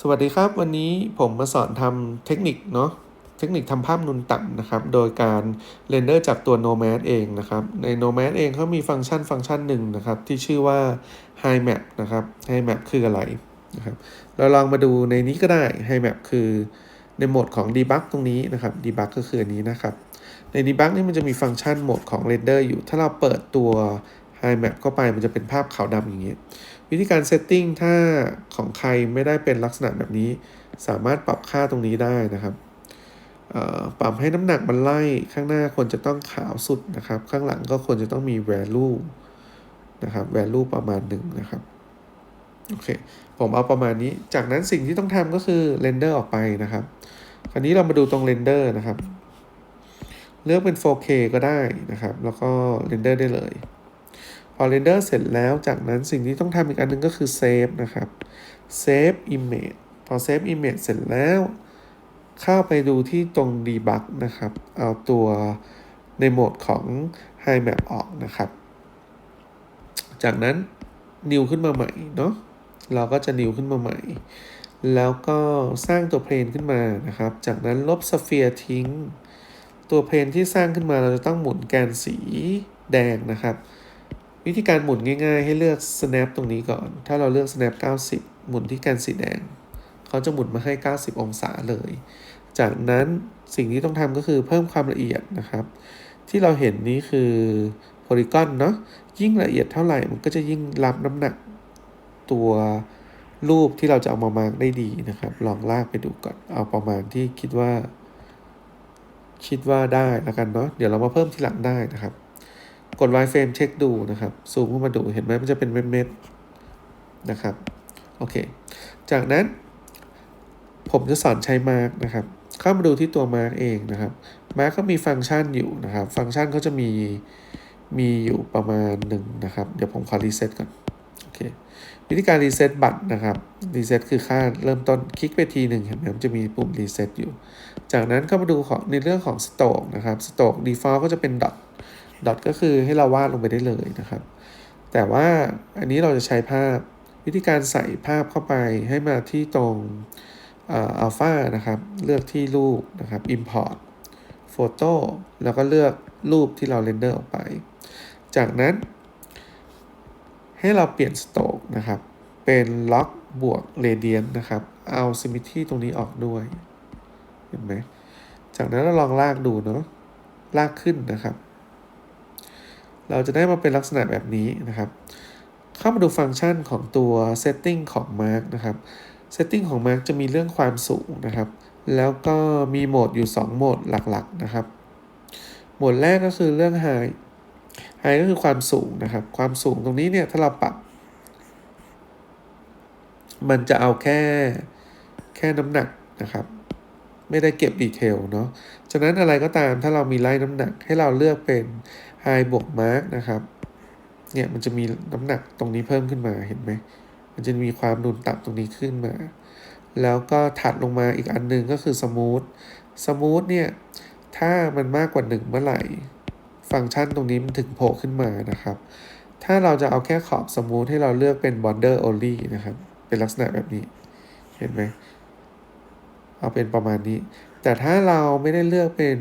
สวัสดีครับ วันนี้ผมมาสอนทำเทคนิคเนาะเทคนิคทำภาพนูนต่ำนะครับ โดยการเรนเดอร์จากตัว Nomad เองนะครับ ใน Nomad เองเขามีฟังก์ชันฟังก์ชันหนึ่งนะครับ ที่ชื่อว่า High Map นะครับ High Map คืออะไรนะครับเราลองมาดูในนี้ก็ได้ High Map คือในโหมดของ Debug ตรงนี้นะครับ Debug ก็คืออันนี้นะครับ ใน Debug นี่มันจะมีฟังก์ชันโหมดของ Render อยู่ ถ้าเราเปิดตัว High Map เข้าไปมันจะเป็นภาพขาวดำอย่างนี้ วิธีการเซตติ้งถ้าของใครไม่ได้เป็นลักษณะแบบนี้ สามารถปรับค่าตรงนี้ได้นะครับปรับให้น้ำหนักมันไล่ข้างหน้าควรจะต้องขาวสุดนะครับ ข้างหลังก็ควรจะต้องมี value นะครับ value ประมาณหนึ่งนะครับโอเคผมเอาประมาณนี้ จากนั้นสิ่งที่ต้องทำก็คือ render ออกไปนะครับ คราวนี้เรามาดูตรง render นะครับ เลือกเป็น 4K ก็ได้นะครับ แล้วก็ render ได้เลย พอเรนเดอร์เสร็จแล้วจากนั้นสิ่งที่ต้องทำอีกอันนึงก็คือเซฟนะครับเซฟอิมเมจพอเซฟอิมเมจเสร็จแล้ว เข้าไปดูที่ตรง Debug นะครับ เอาตัวในโหมดของ High Map ออกนะครับ จากนั้น New ขึ้นมาใหม่เนาะเราก็จะ New ขึ้นมาใหม่ แล้วก็สร้างตัวเพลนขึ้นมานะครับ จากนั้นลบสเฟียร์ทิ้ง ตัวเพลนที่สร้างขึ้นมาเราจะต้องหมุนแกนสีแดงนะครับ วิธีการหมุนง่าย ๆ ให้เลือก snap ตรงนี้ก่อน ถ้าเราเลือก snap 90 หมุนที่แกนสีแดง เขาจะหมุนมาให้ 90 องศาเลย จากนั้นสิ่งที่ต้องทำก็คือเพิ่มความละเอียดนะครับ ที่เราเห็นนี้คือโพลีกอนเนาะ ยิ่งละเอียดเท่าไหร่ มันก็จะยิ่งรับน้ำหนักตัวรูปที่เราจะเอามามาร์กได้ดีนะครับ ลองลากไปดูก่อน เอาประมาณที่คิดว่า คิดว่าได้แล้วกันเนาะ เดี๋ยวเรามาเพิ่มทีหลังได้นะครับ กด wireframe เช็คดูนะครับ ซูมเข้ามาดูเห็นไหมมันจะเป็นเม็ดๆนะครับ โอเค จากนั้น ผมจะสอนใช้มาร์กนะครับ เข้ามาดูที่ตัวมาร์กเองนะครับ มาร์กก็มีฟังก์ชันอยู่นะครับ ฟังก์ชันเขาจะมีมีอยู่ประมาณหนึ่งนะครับ เดี๋ยวผมขอรีเซ็ตก่อน โอเค วิธีการรีเซ็ตบัตรนะครับ รีเซ็ตคือค่าเริ่มต้นคลิกไปทีหนึ่งเห็นไหมมันจะมีปุ่มรีเซ็ตอยู่ จากนั้นเข้ามาดูของในเรื่องของสโตกนะครับ สโตก default ก็จะเป็นดอท ดอทก็คือให้เราวาดลงไปได้เลยนะครับ แต่ว่าอันนี้เราจะใช้ภาพวิธีการใส่ภาพเข้าไปให้มาที่ตรงอัลฟานะครับ เลือกที่รูปนะครับ import photo แล้วก็เลือกรูปที่เราเรนเดอร์ออกไป จากนั้น ให้เราเปลี่ยนสโตกนะครับ เป็นล็อกบวกเรเดียนนะครับ เอาซิมิที่ตรงนี้ออกด้วย เห็นไหม จากนั้นเราลองลากดูเนาะ ลากขึ้นนะครับ เราจะได้มาเป็นลักษณะแบบนี้นะครับ เข้ามาดูฟังก์ชันของตัว setting ของ Mark นะครับ setting ของ Mark จะมีเรื่องความสูงนะครับ แล้วก็มีโหมดอยู่ 2 โหมดหลักๆนะครับ โหมดแรกก็คือเรื่อง high high ก็คือความสูงนะครับ ความสูงตรงนี้เนี่ย ถ้าเราปรับ มันจะเอาแค่แค่น้ำหนักนะครับ ไม่ได้เก็บดีเทลเนาะฉะนั้นอะไรก็ตามถ้าเรามีไล่น้ำหนักให้เราเลือกเป็น i บวก mark นะครับ เนี่ยมันจะมีน้ำหนักตรงนี้เพิ่มขึ้นมาเห็นไหม มันจะมีความนุนต่ำตรงนี้ขึ้นมา แล้วก็ถัดลงมาอีกอันหนึ่งก็คือ smooth smooth เนี่ยถ้ามันมากกว่า 1 เมื่อไหร่ ฟังก์ชันตรงนี้มันถึงโผล่ขึ้นมานะครับ ถ้าเราจะเอาแค่ขอบ smooth ให้เราเลือกเป็น border only นะครับ เป็นลักษณะแบบนี้ เห็นไหม เอาเป็นประมาณนี้ แต่ถ้าเราไม่ได้เลือกเป็น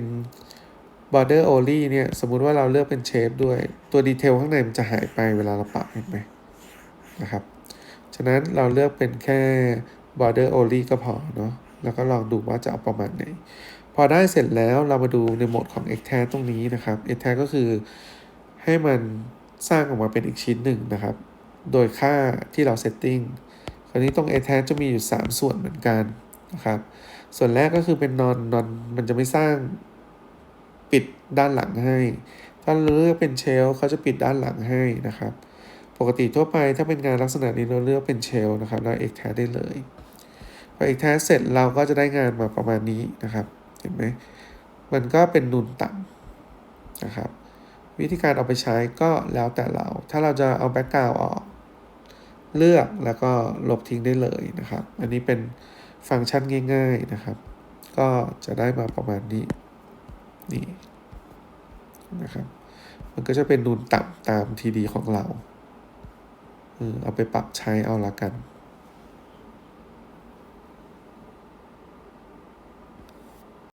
border only เนี่ย สมมุติว่าเราเลือกเป็นเชฟด้วย ตัวดีเทลข้างในมันจะหายไปเวลาเราปรับเห็นไหมนะครับ ฉะนั้นเราเลือกเป็นแค่ border only ก็พอเนาะ แล้วก็ลองดูว่าจะเอาประมาณไหน พอได้เสร็จแล้วเรามาดูในโหมดของ extend ตรงนี้นะครับ extend ก็คือให้มันสร้างออกมาเป็นอีกชิ้นหนึ่งนะครับ โดยค่าที่เรา setting คราวนี้ตรง extend จะมีอยู่ 3 ส่วนเหมือนกัน นะครับ ส่วนแรกก็คือเป็น non non มันจะไม่สร้างปิดด้านหลังให้ ถ้าเลือกเป็นเชลเขาจะปิดด้านหลังให้นะครับ ปกติทั่วไปถ้าเป็นงานลักษณะนี้เราเลือกเป็นเชลนะครับเราเอกแทได้เลยพอเอกแทเสร็จเราก็จะได้งานมาประมาณนี้นะครับ เห็นไหมมันก็เป็นนูนต่ำนะครับ วิธีการเอาไปใช้ก็แล้วแต่เรา ถ้าเราจะเอาแบ็กกราวออกเลือกแล้วก็ลบทิ้งได้เลยนะครับ อันนี้เป็น ฟังก์ชันง่าย ๆนะครับ ก็จะได้มาประมาณนี้นี่นะครับมันก็จะเป็นนูนต่ำตามทีดีของเรา เอาไปปรับใช้เอาละกัน